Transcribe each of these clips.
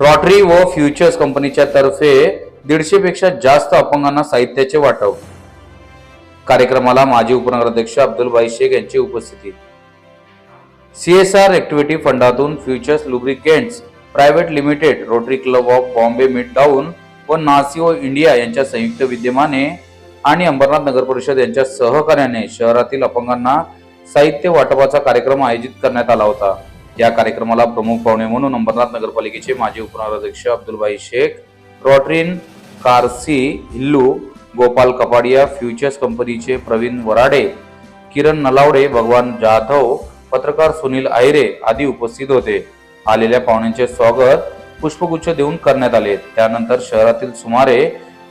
Rotary व futures कंपनीच्या तर्फे दीडशे पेक्षा जास्त अपंगांना साहित्याचे वाटप. कार्यक्रमाला माजी उपनगराध्यक्ष अब्दुलबाई शेख यांची उपस्थिती. सीएसआर ऍक्टिव्हिटी फंडातून Fuchs lubricants private limited Rotary Club of Bombay Midtown व नासिओ इंडिया यांच्या संयुक्त विद्यमाने आणि अंबरनाथ नगर परिषद यांच्या सहकार्याने शहरातील अपंगांना साहित्य वाटपाचा कार्यक्रम आयोजित करण्यात आला होता. या कार्यक्रमाला प्रमुख पाहुणे म्हणून अंबरनाथ नगरपालिकेचे माजी उपनगराध्यक्ष अब्दुलबाई शेख रॉटरीन कारसी हिल्लू गोपाल कपाडिया फ्युचर्स कंपनीचे प्रवीण वराडे किरण नलावडे भगवान जाधव पत्रकार सुनील आयरे आदी उपस्थित होते. आलेल्या पाहुण्यांचे स्वागत पुष्पगुच्छ देऊन करण्यात आले. त्यानंतर शहरातील सुमारे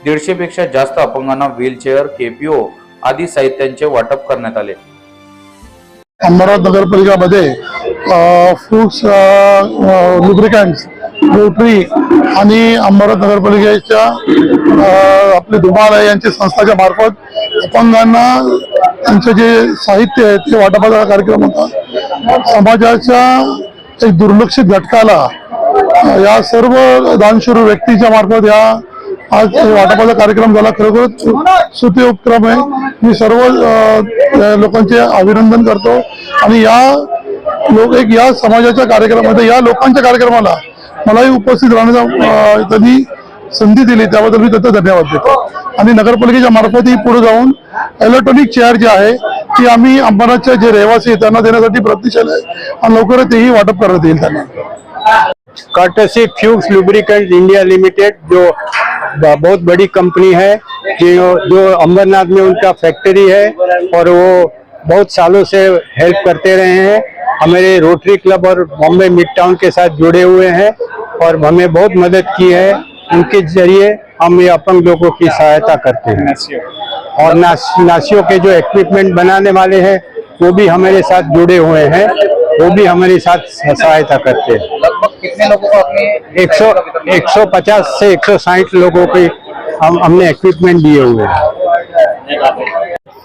दीडशे पेक्षा जास्त अपंगांना व्हीलचेअर केपीओ आदी साहित्यांचे वाटप करण्यात आले. अमरावती नगरपालिकामध्ये फूड्स लुब्रिकँट्स रोटरी आणि अमरावती नगरपालिकेच्या आपले धुमाळ यांच्या संस्थाच्या मार्फत अपंगांना त्यांचं जे साहित्य आहे ते वाटपाचा कार्यक्रम होता. समाजाच्या एक दुर्लक्षित घटकाला या सर्व दानशूर व्यक्तीच्या मार्फत या आज वाटपाचा कार्यक्रम झाला खरोखरच सुते उपक्रम आहे. मी सर्व लोकांचे अभिनंदन करतो. आणि या लोक एक या समाजाच्या कार्यक्रमामध्ये या लोकांच्या कार्यक्रमाला मलाही उपस्थित राहण्याचा त्यांनी संधी दिली. त्याबद्दल मी त्याचा धन्यवाद देतो. आणि नगरपालिकेच्या मार्फत ही पुढे जाऊन इलेक्ट्रॉनिक चेअर जी आहे ती आम्ही अंबरनाथचे जे रहिवासी आहेत त्यांना देण्यासाठी प्रयत्नशील आहे. आणि लवकरच तेही वाटप करण्यात येईल त्यांना. Courtesy Fuchs lubricant India limited जो बहुत बड़ी कंपनी है जो जो अंबरनाथ में उनका फैक्ट्री है और वो बहुत सालों से हेल्प करते रहे हैं। हमारे रोटरी क्लब और बॉम्बे मिड टाउन के साथ जुड़े हुए हैं और हमें बहुत मदद की है। उनके ज़रिए हम ये अपंग लोगों की सहायता करते हैं। और नास, नासियों के जो इक्विपमेंट बनाने वाले हैं वो भी हमारे साथ जुड़े हुए हैं। वो भी हमारे साथ सहायता करते हैं। कितने लोगों को आपने एक सौ एक सौ पचास से एक सौ साठ लोगों के हम हमने इक्विपमेंट दिए हुए हैं।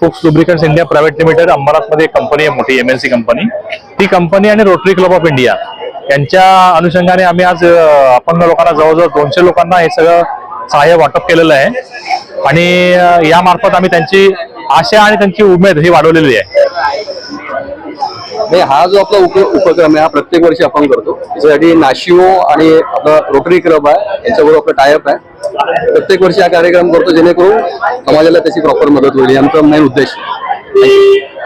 Fuchs lubricants India private limited अंबरनाथमध्ये एक कंपनी आहे मोठी एम एन सी कंपनी ती कंपनी आणि रोटरी क्लब ऑफ इंडिया यांच्या अनुषंगाने आम्ही आज अपंग लोकांना जवळजवळ दोनशे लोकांना हे सगळं सहाय्य वाटप केलेलं आहे. आणि यामार्फत आम्ही त्यांची आशा आणि त्यांची उमेद ही वाढवलेली आहे. नाही हा जो आपला उप उपक्रम आहे हा प्रत्येक वर्षी आपण करतो. त्याच्यासाठी नाशिओ आणि आपला रोटरी क्लब आहे यांच्याबरोबर आपला टायअप आहे. प्रत्येक वर्षी हा कार्यक्रम करतो जेणेकरून समाजाला त्याची प्रॉपर मदत होईल हे आमचा मेन उद्देश. आहे.